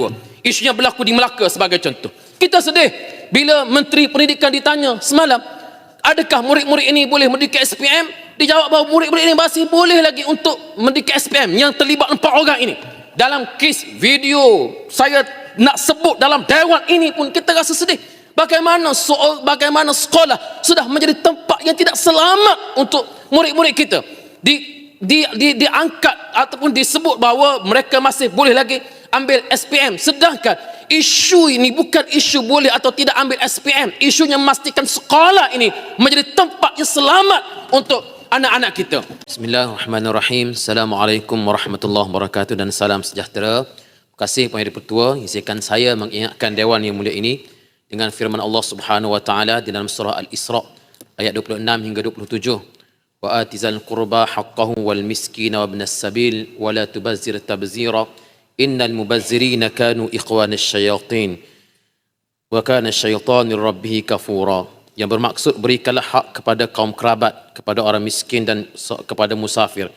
kedua. Isunya berlaku di Melaka sebagai contoh. Kita sedih bila Menteri Pendidikan ditanya semalam, adakah murid-murid ini boleh mendidik SPM? Dijawab bahawa murid-murid ini masih boleh lagi untuk mendidik SPM yang terlibat empat orang ini. Dalam kes video saya nak sebut dalam dewan ini pun kita rasa sedih. Bagaimana soal bagaimana sekolah sudah menjadi tempat yang tidak selamat untuk murid-murid kita. Di di, di, diangkat ataupun disebut bahawa mereka masih boleh lagi ambil SPM sedangkan isu ini bukan isu boleh atau tidak ambil SPM isunya memastikan sekolah ini menjadi tempat yang selamat untuk anak-anak kita Bismillahirrahmanirrahim Assalamualaikum warahmatullahi wabarakatuh dan salam sejahtera Terima kasih Puan Pertua izinkan saya mengingatkan dewan yang mulia ini dengan firman Allah Subhanahu wa taala di dalam surah Al-Isra ayat 26 hingga 27 وآت ذا القربى حقه والمسكين وابن السبيل ولا تبذر تبذيرا innal mubazzirina kanu ikhwanish syayatin wa kana syaitani rabbih kafura. Yang bermaksud berikanlah hak kepada kaum kerabat kepada orang miskin dan kepada musafir.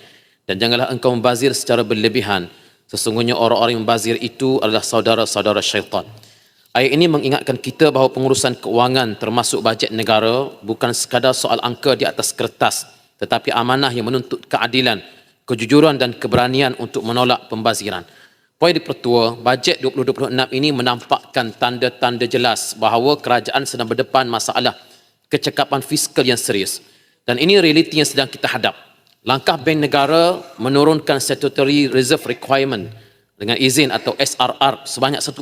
Dan janganlah engkau membazir secara berlebihan. Sesungguhnya orang-orang yang membazir itu adalah saudara-saudara syaitan. Ayat ini mengingatkan kita bahawa pengurusan keuangan termasuk bajet negara bukan sekadar soal angka di atas kertas tetapi amanah yang menuntut keadilan kejujuran dan keberanian untuk menolak pembaziran. Poin dipertua, bajet 2026 ini menampakkan tanda-tanda jelas bahawa kerajaan sedang berdepan masalah kecekapan fiskal yang serius. Dan ini realiti yang sedang kita hadap. Langkah Bank Negara menurunkan statutory reserve requirement dengan izin atau SRR sebanyak 1%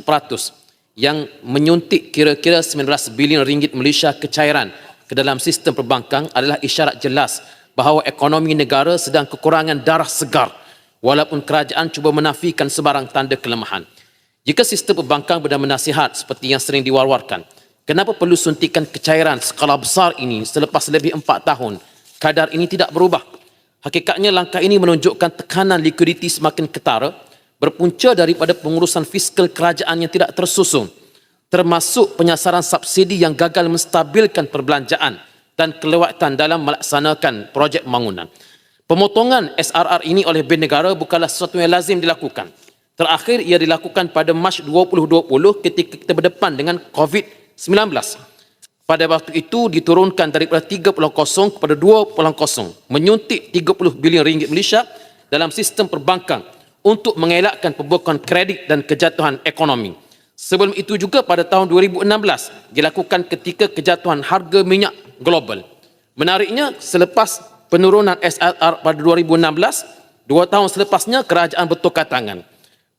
yang menyuntik kira-kira 19 bilion ringgit Malaysia kecairan ke dalam sistem perbankan adalah isyarat jelas bahawa ekonomi negara sedang kekurangan darah segar walaupun kerajaan cuba menafikan sebarang tanda kelemahan. Jika sistem perbankan benar menasihat seperti yang sering diwar-warkan, Kenapa perlu suntikan kecairan skala besar ini selepas lebih empat tahun? Kadar ini tidak berubah. Hakikatnya langkah ini menunjukkan tekanan likuiditi semakin ketara berpunca daripada pengurusan fiskal kerajaan yang tidak tersusun termasuk penyasaran subsidi yang gagal menstabilkan perbelanjaan dan kelewatan dalam melaksanakan projek pembangunan. Pemotongan SRR ini oleh Bank Negara bukanlah sesuatu yang lazim dilakukan. Terakhir ia dilakukan pada Mac 2020 ketika kita berdepan dengan COVID-19 19. Pada waktu itu diturunkan daripada 3.0 kepada 2.0 menyuntik 30 bilion ringgit Malaysia dalam sistem perbankan untuk mengelakkan pembukaan kredit dan kejatuhan ekonomi. Sebelum itu juga pada tahun 2016 dilakukan ketika kejatuhan harga minyak global. Menariknya selepas penurunan SRR pada 2016, dua tahun selepasnya kerajaan bertukar tangan.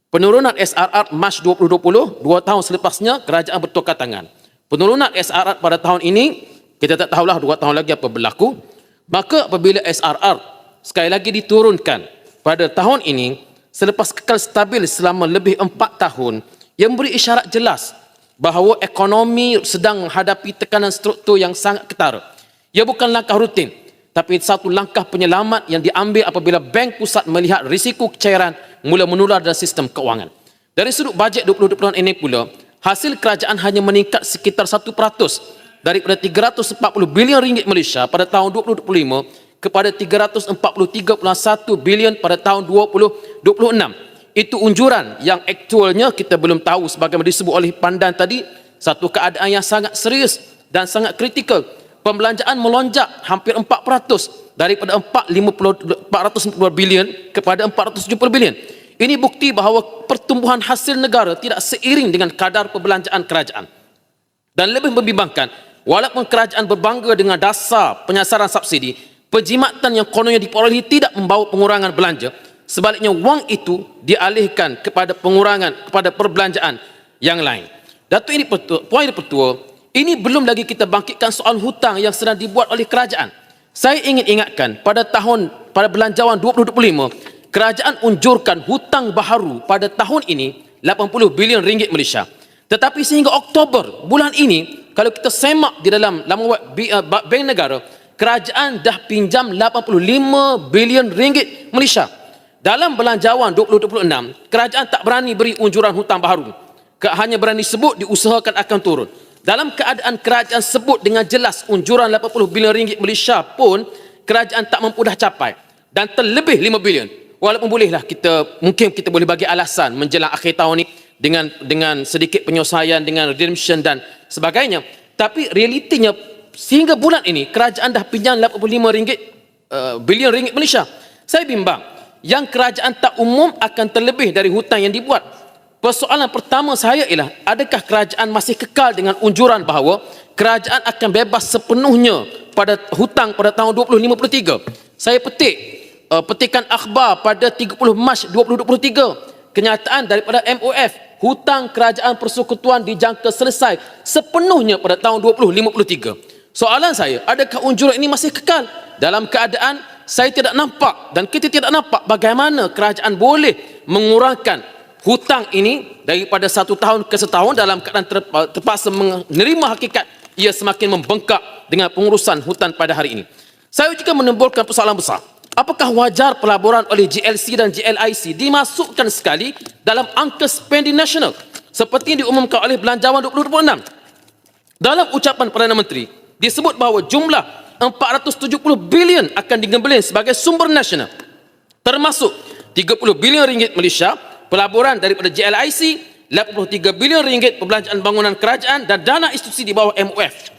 Penurunan SRR Mac 2020, dua tahun selepasnya kerajaan bertukar tangan. Penurunan SRR pada tahun ini kita tak tahulah dua tahun lagi apa berlaku. Maka apabila SRR sekali lagi diturunkan pada tahun ini selepas kekal stabil selama lebih empat tahun yang memberi isyarat jelas bahawa ekonomi sedang menghadapi tekanan struktur yang sangat ketara. Ia bukan langkah rutin tapi satu langkah penyelamat yang diambil apabila bank pusat melihat risiko kecairan mula menular dalam sistem keuangan dari sudut bajet 2020 ini pula hasil kerajaan hanya meningkat sekitar 1% daripada 340 bilion ringgit Malaysia pada tahun 2025 kepada 343.1 bilion pada tahun 2026. Itu unjuran yang aktualnya kita belum tahu sebagaimana disebut oleh pandan tadi satu keadaan yang sangat serius dan sangat kritikal. Pembelanjaan melonjak hampir 4% daripada 450 450 bilion kepada 470 bilion. Ini bukti bahawa pertumbuhan hasil negara tidak seiring dengan kadar perbelanjaan kerajaan. Dan lebih membimbangkan, walaupun kerajaan berbangga dengan dasar penyasaran subsidi, penjimatan yang kononnya diperolehi tidak membawa pengurangan belanja. Sebaliknya, wang itu dialihkan kepada pengurangan kepada perbelanjaan yang lain. Datuk ini petua, poin petua, ini belum lagi kita bangkitkan soal hutang yang sedang dibuat oleh kerajaan. Saya ingin ingatkan pada tahun pada belanjawan 2025 kerajaan unjurkan hutang baharu pada tahun ini 80 bilion ringgit Malaysia. Tetapi sehingga Oktober bulan ini kalau kita semak di dalam laman web uh, Bank Negara, kerajaan dah pinjam 85 bilion ringgit Malaysia. Dalam belanjawan 2026, kerajaan tak berani beri unjuran hutang baharu. Hanya berani sebut diusahakan akan turun. Dalam keadaan kerajaan sebut dengan jelas unjuran 80 bilion ringgit Malaysia pun kerajaan tak mampu dah capai dan terlebih 5 bilion. Walaupun bolehlah kita mungkin kita boleh bagi alasan menjelang akhir tahun ni dengan dengan sedikit penyelesaian dengan redemption dan sebagainya. Tapi realitinya sehingga bulan ini kerajaan dah pinjam 85 ringgit uh, bilion ringgit Malaysia. Saya bimbang yang kerajaan tak umum akan terlebih dari hutang yang dibuat persoalan pertama saya ialah adakah kerajaan masih kekal dengan unjuran bahawa kerajaan akan bebas sepenuhnya pada hutang pada tahun 2053 saya petik uh, petikan akhbar pada 30 Mac 2023 kenyataan daripada MOF hutang kerajaan persekutuan dijangka selesai sepenuhnya pada tahun 2053. Soalan saya, adakah unjuran ini masih kekal? Dalam keadaan saya tidak nampak dan kita tidak nampak bagaimana kerajaan boleh mengurangkan hutang ini daripada satu tahun ke setahun dalam keadaan terpaksa menerima hakikat ia semakin membengkak dengan pengurusan hutan pada hari ini. Saya juga menimbulkan persoalan besar. Apakah wajar pelaburan oleh GLC dan GLIC dimasukkan sekali dalam angka spending nasional seperti yang diumumkan oleh Belanjawan 2026? Dalam ucapan Perdana Menteri, disebut bahawa jumlah 470 bilion akan digembelin sebagai sumber nasional termasuk 30 bilion ringgit Malaysia, pelaburan daripada GLIC, 83 bilion ringgit perbelanjaan bangunan kerajaan dan dana institusi di bawah MOF.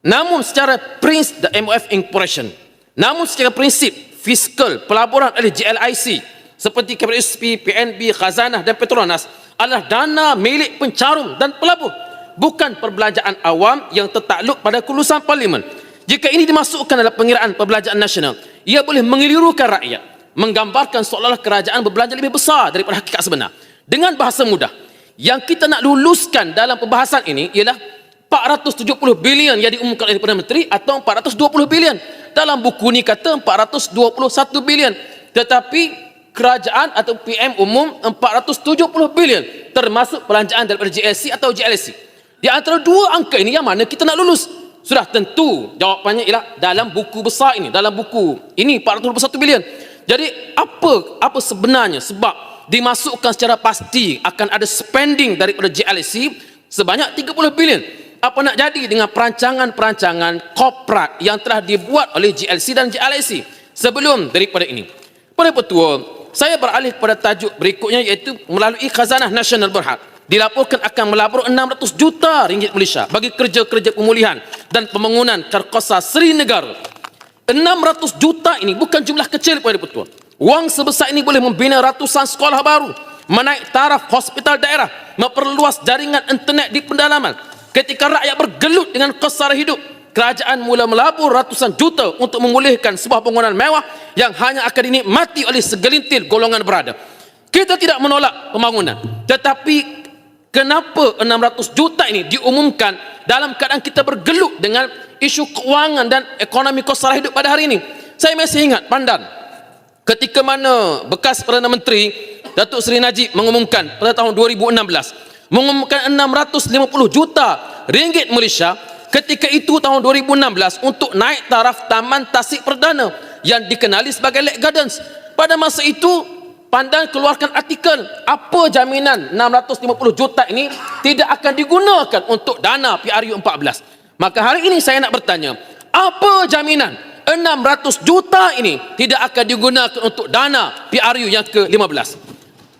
Namun secara prinsip the MOF Incorporation. Namun secara prinsip fiskal pelaburan oleh GLIC seperti KPSP, PNB, Khazanah dan Petronas adalah dana milik pencarum dan pelabur bukan perbelanjaan awam yang tertakluk pada kelulusan parlimen. Jika ini dimasukkan dalam pengiraan perbelanjaan nasional, ia boleh mengelirukan rakyat, menggambarkan seolah-olah kerajaan berbelanja lebih besar daripada hakikat sebenar. Dengan bahasa mudah, yang kita nak luluskan dalam pembahasan ini ialah 470 bilion yang diumumkan oleh Perdana Menteri atau 420 bilion. Dalam buku ni kata 421 bilion. Tetapi kerajaan atau PM umum 470 bilion termasuk pelanjaan daripada GLC atau GLC di antara dua angka ini yang mana kita nak lulus? Sudah tentu jawapannya ialah dalam buku besar ini dalam buku ini 421 bilion jadi apa apa sebenarnya sebab dimasukkan secara pasti akan ada spending daripada GLC sebanyak 30 bilion apa nak jadi dengan perancangan-perancangan korporat yang telah dibuat oleh GLC dan GLC sebelum daripada ini. Pada petua, saya beralih kepada tajuk berikutnya iaitu melalui khazanah nasional berhad dilaporkan akan melabur 600 juta ringgit Malaysia bagi kerja-kerja pemulihan dan pembangunan Karkosa Seri Negara. 600 juta ini bukan jumlah kecil pada petua. Wang sebesar ini boleh membina ratusan sekolah baru, menaik taraf hospital daerah, memperluas jaringan internet di pendalaman, Ketika rakyat bergelut dengan kos hidup, kerajaan mula melabur ratusan juta untuk memulihkan sebuah bangunan mewah yang hanya akan dinikmati oleh segelintir golongan berada. Kita tidak menolak pembangunan, tetapi kenapa 600 juta ini diumumkan dalam keadaan kita bergelut dengan isu keuangan dan ekonomi kos hidup pada hari ini? Saya masih ingat pandan ketika mana bekas Perdana Menteri Datuk Seri Najib mengumumkan pada tahun 2016 mengumumkan 650 juta ringgit Malaysia ketika itu tahun 2016 untuk naik taraf Taman Tasik Perdana yang dikenali sebagai Lake Gardens. Pada masa itu, Pandan keluarkan artikel apa jaminan 650 juta ini tidak akan digunakan untuk dana PRU 14. Maka hari ini saya nak bertanya, apa jaminan 600 juta ini tidak akan digunakan untuk dana PRU yang ke-15?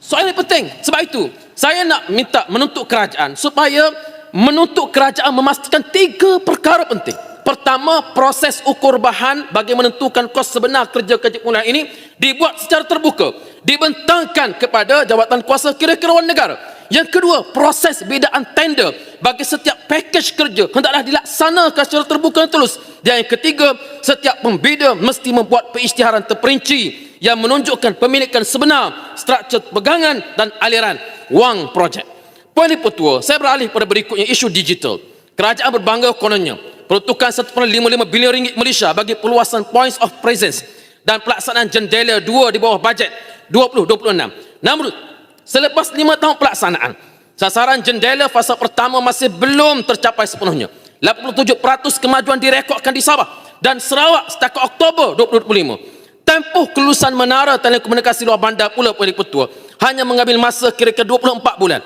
Soalan ini penting. Sebab itu, saya nak minta menuntut kerajaan supaya menuntut kerajaan memastikan tiga perkara penting. Pertama, proses ukur bahan bagi menentukan kos sebenar kerja-kerja pemulihan ini dibuat secara terbuka. Dibentangkan kepada jawatan kuasa kira-kira negara. Yang kedua, proses bedaan tender bagi setiap pakej kerja hendaklah dilaksanakan secara terbuka dan tulus. Dan yang ketiga, setiap pembeda mesti membuat perisytiharan terperinci yang menunjukkan pemilikan sebenar, struktur pegangan dan aliran wang projek. Poin petua, saya beralih pada berikutnya isu digital. Kerajaan berbangga kononnya peruntukan 1.55 bilion ringgit Malaysia bagi perluasan points of presence dan pelaksanaan jendela 2 di bawah bajet 2026. Namun, selepas 5 tahun pelaksanaan, sasaran jendela fasa pertama masih belum tercapai sepenuhnya. 87% kemajuan direkodkan di Sabah dan Sarawak setakat Oktober 2025. Tempoh kelulusan menara telekomunikasi luar bandar pula petua hanya mengambil masa kira-kira 24 bulan.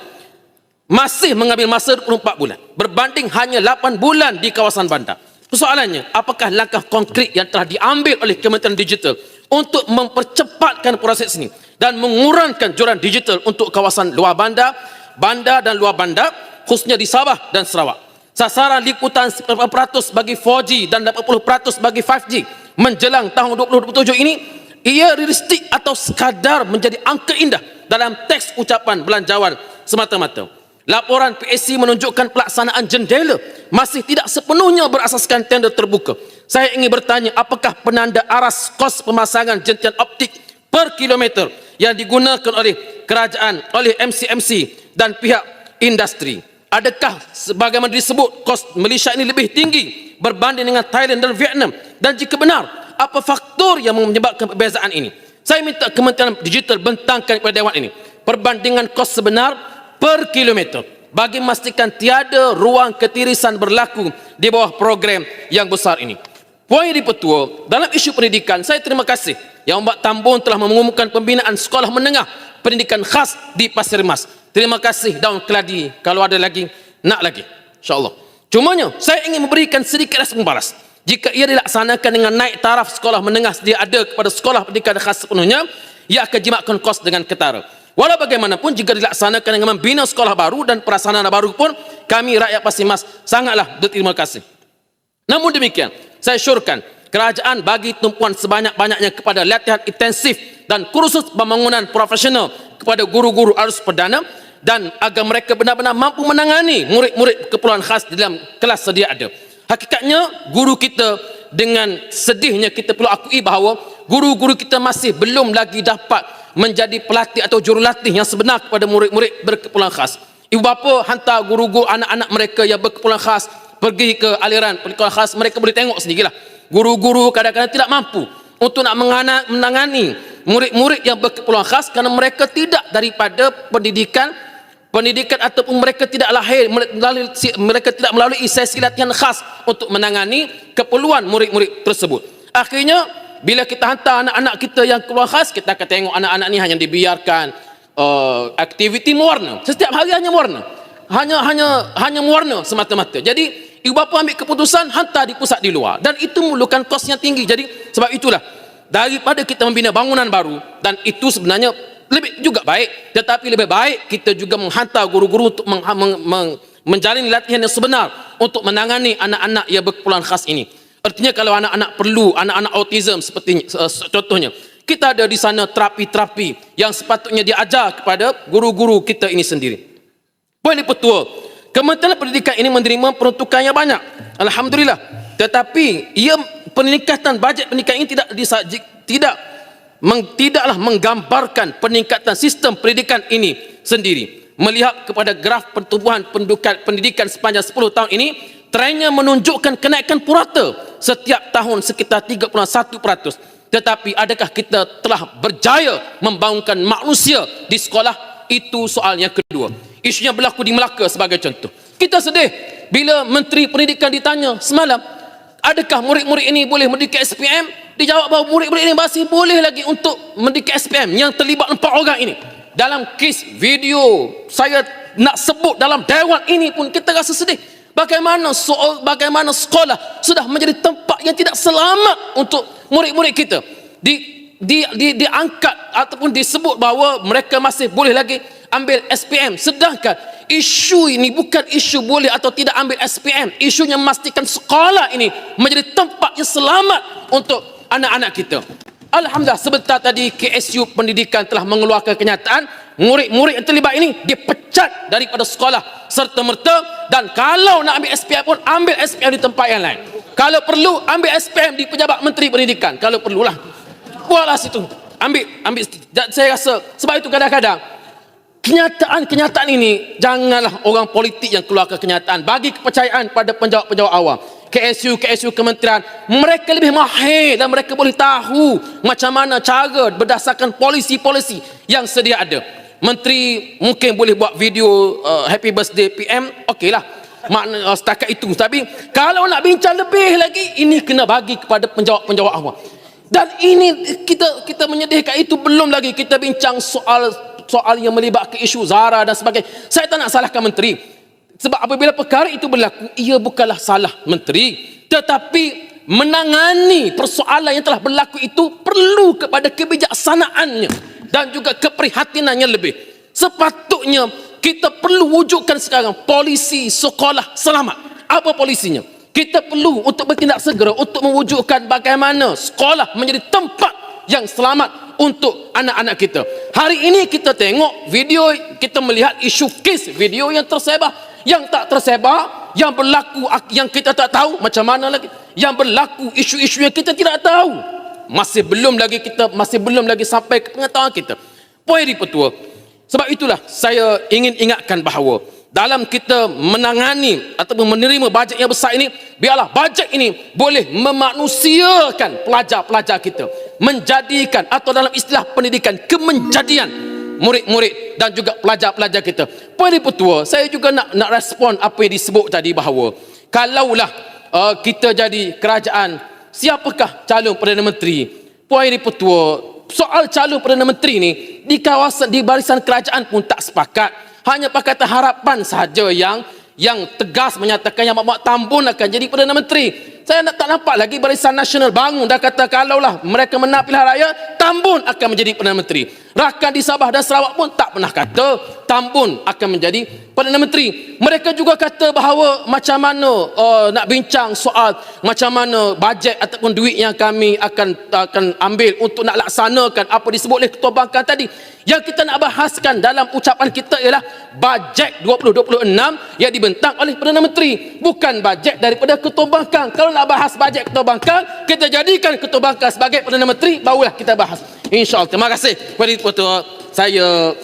Masih mengambil masa 24 bulan. Berbanding hanya 8 bulan di kawasan bandar. Persoalannya, apakah langkah konkret yang telah diambil oleh Kementerian Digital untuk mempercepatkan proses ini dan mengurangkan joran digital untuk kawasan luar bandar bandar dan luar bandar, khususnya di Sabah dan Sarawak. Sasaran liputan 80% bagi 4G dan 80% bagi 5G menjelang tahun 2027 ini ia realistik atau sekadar menjadi angka indah dalam teks ucapan belanjawan semata-mata. Laporan PSC menunjukkan pelaksanaan jendela masih tidak sepenuhnya berasaskan tender terbuka. Saya ingin bertanya apakah penanda aras kos pemasangan jentian optik per kilometer yang digunakan oleh kerajaan, oleh MCMC dan pihak industri. Adakah sebagaimana disebut kos Malaysia ini lebih tinggi berbanding dengan Thailand dan Vietnam? Dan jika benar, apa faktor yang menyebabkan perbezaan ini? Saya minta Kementerian Digital bentangkan kepada Dewan ini perbandingan kos sebenar per kilometer bagi memastikan tiada ruang ketirisan berlaku di bawah program yang besar ini. Puan di Petua, dalam isu pendidikan, saya terima kasih yang Mbak Tambun telah mengumumkan pembinaan sekolah menengah pendidikan khas di Pasir Mas. Terima kasih Daun Keladi. Kalau ada lagi, nak lagi. InsyaAllah. Cumanya, saya ingin memberikan sedikit respon balas. Jika ia dilaksanakan dengan naik taraf sekolah menengah sedia ada kepada sekolah pendidikan khas sepenuhnya, ia akan jimatkan kos dengan ketara. Walau bagaimanapun, jika dilaksanakan dengan membina sekolah baru dan perasaan baru pun, kami rakyat Pasir Mas sangatlah berterima kasih. Namun demikian, saya syurkan kerajaan bagi tumpuan sebanyak-banyaknya kepada latihan intensif dan kursus pembangunan profesional kepada guru-guru arus perdana dan agar mereka benar-benar mampu menangani murid-murid keperluan khas di dalam kelas sedia ada. Hakikatnya guru kita dengan sedihnya kita perlu akui bahawa guru-guru kita masih belum lagi dapat menjadi pelatih atau jurulatih yang sebenar kepada murid-murid berkeperluan khas. Ibu bapa hantar guru-guru anak-anak mereka yang berkeperluan khas pergi ke aliran pendidikan khas. Mereka boleh tengok sendirilah. Guru-guru kadang-kadang tidak mampu untuk nak menangani murid-murid yang berkeperluan khas kerana mereka tidak daripada pendidikan pendidikan ataupun mereka tidak lahir melalui, mereka tidak melalui sesi latihan khas untuk menangani keperluan murid-murid tersebut. Akhirnya bila kita hantar anak-anak kita yang keluar khas kita akan tengok anak-anak ni hanya dibiarkan uh, aktiviti mewarna. Setiap hari hanya mewarna. Hanya hanya hanya mewarna semata-mata. Jadi ibu bapa ambil keputusan hantar di pusat di luar. Dan itu memerlukan kos yang tinggi. Jadi sebab itulah daripada kita membina bangunan baru dan itu sebenarnya lebih juga baik. Tetapi lebih baik kita juga menghantar guru-guru untuk meng, meng, meng, menjalani latihan yang sebenar untuk menangani anak-anak yang berkeperluan khas ini artinya kalau anak-anak perlu anak-anak autism seperti uh, contohnya kita ada di sana terapi-terapi yang sepatutnya diajar kepada guru-guru kita ini sendiri poin petua Kementerian Pendidikan ini menerima peruntukan yang banyak. Alhamdulillah. Tetapi ia peningkatan bajet pendidikan ini tidak disajik, tidak meng, tidaklah menggambarkan peningkatan sistem pendidikan ini sendiri. Melihat kepada graf pertumbuhan pendidikan sepanjang 10 tahun ini, trennya menunjukkan kenaikan purata setiap tahun sekitar 31%. Tetapi adakah kita telah berjaya membangunkan manusia di sekolah? Itu soal yang kedua. Isunya berlaku di Melaka sebagai contoh. Kita sedih bila Menteri Pendidikan ditanya semalam, adakah murid-murid ini boleh mendidik SPM? Dijawab bahawa murid-murid ini masih boleh lagi untuk mendidik SPM yang terlibat empat orang ini. Dalam kes video saya nak sebut dalam dewan ini pun kita rasa sedih. Bagaimana soal bagaimana sekolah sudah menjadi tempat yang tidak selamat untuk murid-murid kita. Di di di diangkat ataupun disebut bahawa mereka masih boleh lagi ambil SPM sedangkan isu ini bukan isu boleh atau tidak ambil SPM isunya memastikan sekolah ini menjadi tempat yang selamat untuk anak-anak kita Alhamdulillah sebentar tadi KSU pendidikan telah mengeluarkan kenyataan murid-murid yang terlibat ini dipecat daripada sekolah serta merta dan kalau nak ambil SPM pun ambil SPM di tempat yang lain. Kalau perlu ambil SPM di pejabat menteri pendidikan kalau perlulah. Buatlah situ. Ambil ambil saya rasa sebab itu kadang-kadang kenyataan-kenyataan ini janganlah orang politik yang keluarkan kenyataan. Bagi kepercayaan pada penjawab-penjawab awam KSU, KSU kementerian mereka lebih mahir dan mereka boleh tahu macam mana cara berdasarkan polisi-polisi yang sedia ada menteri mungkin boleh buat video uh, happy birthday PM okey lah makna uh, setakat itu tapi kalau nak bincang lebih lagi ini kena bagi kepada penjawab-penjawab awam dan ini kita kita menyedihkan itu belum lagi kita bincang soal soal yang melibatkan isu Zara dan sebagainya. Saya tak nak salahkan menteri. Sebab apabila perkara itu berlaku, ia bukanlah salah menteri. Tetapi menangani persoalan yang telah berlaku itu perlu kepada kebijaksanaannya dan juga keprihatinannya lebih. Sepatutnya kita perlu wujudkan sekarang polisi sekolah selamat. Apa polisinya? Kita perlu untuk bertindak segera untuk mewujudkan bagaimana sekolah menjadi tempat yang selamat untuk anak-anak kita. Hari ini kita tengok video, kita melihat isu kes video yang tersebar, yang tak tersebar, yang berlaku yang kita tak tahu macam mana lagi, yang berlaku isu-isu yang kita tidak tahu. Masih belum lagi kita masih belum lagi sampai ke pengetahuan kita. Di petua. Sebab itulah saya ingin ingatkan bahawa dalam kita menangani ataupun menerima bajet yang besar ini, biarlah bajet ini boleh memanusiakan pelajar-pelajar kita, menjadikan atau dalam istilah pendidikan kemenjadian murid-murid dan juga pelajar-pelajar kita. Di petua, saya juga nak nak respon apa yang disebut tadi bahawa kalaulah uh, kita jadi kerajaan, siapakah calon Perdana Menteri? Di petua, soal calon Perdana Menteri ni di kawasan di barisan kerajaan pun tak sepakat. Hanya Pakatan Harapan sahaja yang yang tegas menyatakan yang Mak Tambun akan jadi Perdana Menteri. Saya nak tak nampak lagi Barisan Nasional bangun dah kata kalaulah mereka menang pilihan raya, Tambun akan menjadi Perdana Menteri. Rakan di Sabah dan Sarawak pun tak pernah kata Tambun akan menjadi Perdana Menteri. Mereka juga kata bahawa macam mana uh, nak bincang soal macam mana bajet ataupun duit yang kami akan akan ambil untuk nak laksanakan apa disebut oleh Ketua Bangkan tadi. Yang kita nak bahaskan dalam ucapan kita ialah bajet 2026 yang dibentang oleh Perdana Menteri. Bukan bajet daripada Ketua Bangkan. Kalau nak bahas bajet Ketua Bangkan, kita jadikan Ketua Bangkan sebagai Perdana Menteri, barulah kita bahas. InsyaAllah. Terima kasih. Saya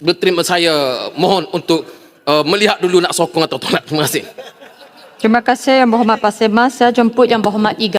berterima saya mohon untuk uh, melihat dulu nak sokong atau tolak. Terima kasih. Terima kasih Yang Berhormat Pasir Mas. Saya jemput Yang Berhormat Iga.